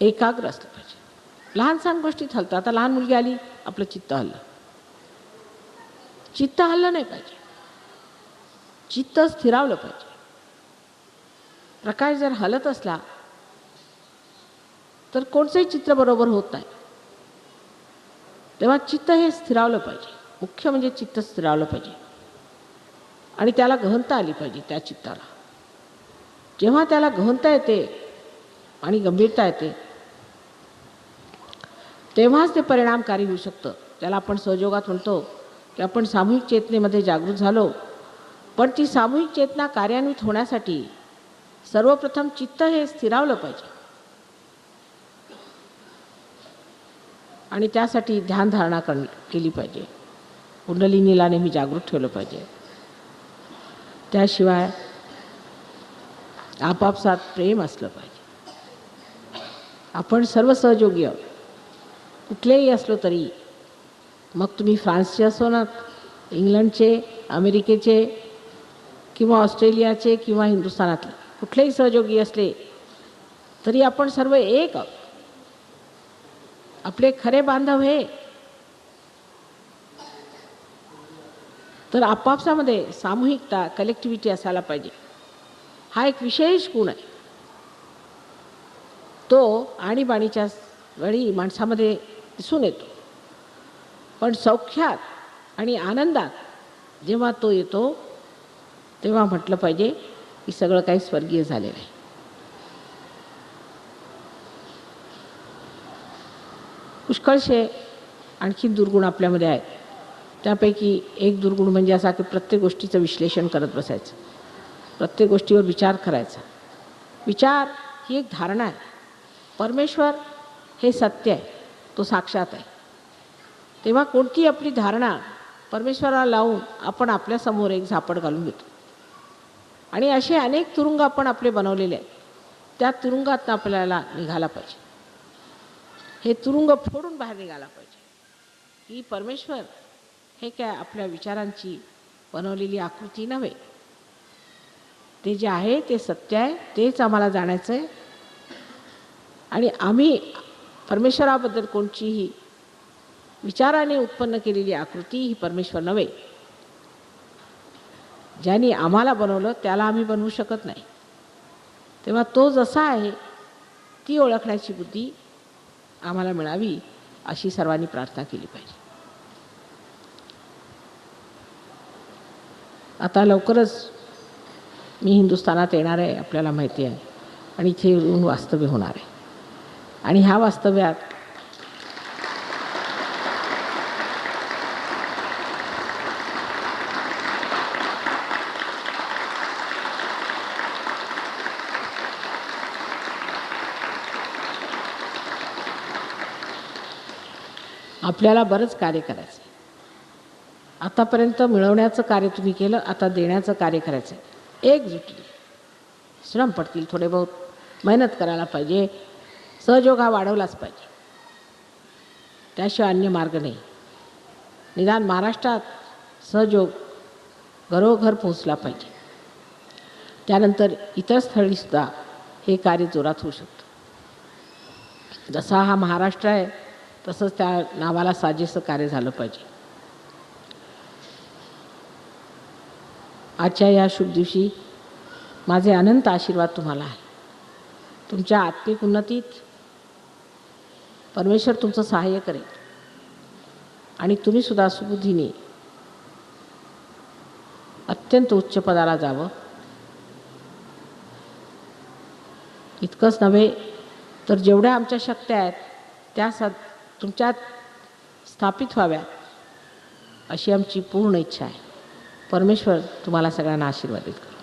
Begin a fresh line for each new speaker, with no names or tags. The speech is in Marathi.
एकाग्र असलं पाहिजे. लहान सहान गोष्टीत हलतं आता लहान मुलगी आली आपलं चित्त हल्लं. चित्त हल्लं नाही पाहिजे. चित्त स्थिरावलं पाहिजे. प्रकाश जर हलत असला तर कोणचंही चित्र बरोबर होत नाही. तेव्हा चित्त हे स्थिरावलं पाहिजे. मुख्य म्हणजे चित्त स्थिरावलं पाहिजे. आणि त्याला गहनता आली पाहिजे त्या चित्ताला. जेव्हा त्याला गहनता येते आणि गंभीरता येते तेव्हाच ते परिणामकारी होऊ शकतं. त्याला आपण सहयोगात म्हणतो की आपण सामूहिक चेतनेमध्ये जागृत झालो. पण ती सामूहिक चेतना कार्यान्वित होण्यासाठी सर्वप्रथम चित्त हे स्थिरावलं पाहिजे. आणि त्यासाठी ध्यानधारणा कर केली पाहिजे. कुंडलिनीला नेहमी जागृत ठेवलं पाहिजे. त्याशिवाय आपापसात प्रेम असलं पाहिजे. आपण सर्व सहयोगी आहोत. कुठलेही असलो तरी मग तुम्ही फ्रान्सचे असो ना इंग्लंडचे अमेरिकेचे किंवा ऑस्ट्रेलियाचे किंवा हिंदुस्थानातले कुठलेही सहयोगी असले तरी आपण सर्व एक आपले खरे बांधव हे. तर आपापसामध्ये सामूहिकता कलेक्टिव्हिटी असायला पाहिजे. हा एक विशेष गुण आहे. तो आणीबाणीच्या वेळी माणसामध्ये दिसून येतो. पण सौख्यात आणि आनंदात जेव्हा तो येतो तेव्हा म्हटलं पाहिजे की सगळं काही स्वर्गीय झालेलं आहे. पुष्कळशे आणखी दुर्गुण आपल्यामध्ये आहेत. त्यापैकी एक दुर्गुण म्हणजे असा की प्रत्येक गोष्टीचं विश्लेषण करत बसायचं. प्रत्येक गोष्टीवर विचार करायचा. विचार ही एक धारणा आहे. परमेश्वर हे सत्य आहे. तो साक्षात आहे. तेव्हा कोणती आपली धारणा परमेश्वराला लावून आपण आपल्यासमोर एक झापड घालून घेतो? आणि असे अनेक तुरुंग आपण आपले बनवलेले आहेत. त्या तुरुंगातनं आपल्याला निघाला पाहिजे. हे तुरुंग फोडून बाहेर निघाला पाहिजे. की परमेश्वर हे काय आपल्या विचारांची बनवलेली आकृती नव्हे. ते जे आहे ते सत्य आहे तेच आम्हाला जाणायचं आहे आणि आम्ही परमेश्वराबद्दल कोणतीही विचाराने उत्पन्न केलेली आकृती ही परमेश्वर नव्हे. ज्यांनी आम्हाला बनवलं त्याला आम्ही बनवू शकत नाही. तेव्हा तो जसा आहे ती ओळखण्याची बुद्धी आम्हाला मिळावी अशी सर्वांनी प्रार्थना केली पाहिजे. आता लवकरच मी हिंदुस्थानात येणार आहे आपल्याला माहिती आहे. आणि इथे येऊन वास्तव्य होणार आहे. आणि ह्या वास्तव्यात आपल्याला बरंच कार्य करायचं आतापर्यंत मिळवण्याचं कार्य तुम्ही केलं आता देण्याचं कार्य करायचं आहे एकजुटली श्रम पडतील थोडे बहुत. मेहनत करायला पाहिजे. सहयोग हा वाढवलाच पाहिजे. त्याशिवाय अन्य मार्ग नाही. निदान महाराष्ट्रात सहयोग घरोघर पोहोचला पाहिजे. त्यानंतर इतर स्थळीसुद्धा हे कार्य जोरात होऊ शकतं. जसा हा महाराष्ट्र आहे तसंच त्या नावाला साजेसं कार्य झालं पाहिजे. आजच्या या शुभ दिवशी माझे अनंत आशीर्वाद तुम्हाला आहे. तुमच्या आत्मिक उन्नतीत परमेश्वर तुमचं सहाय्य करेल. आणि तुम्हीसुद्धा सुबुद्धीने अत्यंत उच्च पदाला जावं. इतकंच नव्हे तर जेवढ्या आमच्या शक्त्या आहेत त्या स तुमच्यात स्थापित व्हाव्या अशी आमची पूर्ण इच्छा आहे. परमेश्वर तुम्हाला सगळ्यांना आशीर्वादित करू.